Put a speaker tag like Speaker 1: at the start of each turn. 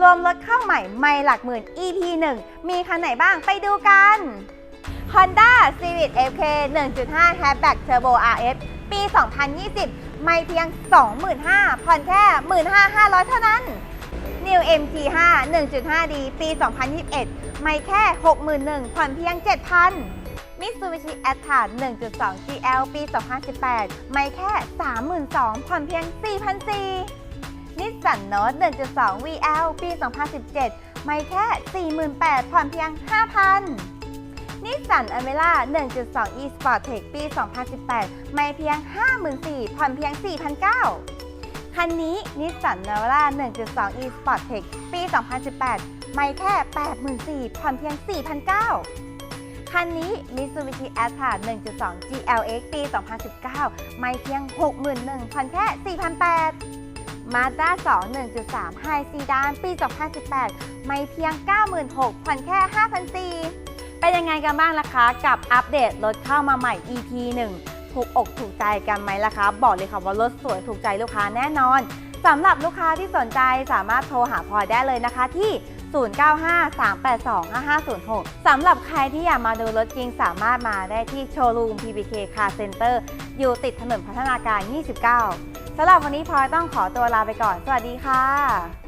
Speaker 1: รวมรถเข้าใหม่ไม่หลักหมื่น EP 1 มีคันไหนบ้างไปดูกัน Honda Civic FK 1.5 Hatchback Turbo RS ปี 2020 ไม่เพียง 25,000ผ่อนแค่ 15,500 เท่านั้น New MG5 1.5D ปี 2021 ไม่แค่ 61,000ผ่อนเพียง 7,000 Mitsubishi a t r a 1.2 GL ปี 2018 ไม่แค่ 32,000ผ่อนเพียง 4,400 นิสสันโนต1.2 VL ปี 2017 ไม่แค่ 48,000ผ่อนเพียง 5,000นิสสันอเมร่า1.2 e Sportec ปี 2018 ไม่เพียง 54,000ผ่อนเพียง 4,900 คันนี้นิสสันนาวาร่า1.2 e Sportec ปี 2018 ไม่แค่ 84,000ผ่อนเพียง 4,900คันนี้ Mitsubishi a t r a 1.2 GLX ปี 2019 ไม่เพียง 61,000ผ่อนแค่ 4,800 Mazda 2 1.3 High Sedan ปี 2018 ไม่เพียง 96,000ผ่อนแค่ 5,400 เป็นยังไงกันบ้างล่ะคะ กับอัปเดตรถเข้ามาใหม่ EP 1 ถูกอกถูกใจกันไหมล่ะคะ บอกเลยค่ะว่ารถสวยถูกใจลูกค้าแน่นอนสำหรับลูกค้าที่สนใจสามารถโทรหาพลอยได้เลยนะคะที่ 0953825506 สำหรับใครที่อยากมาดูรถจริงสามารถมาได้ที่โชว์รูม PBK Car Center อยู่ติดถนนพัฒนาการ 29 สำหรับวันนี้พลอยต้องขอตัวลาไปก่อน สวัสดีค่ะ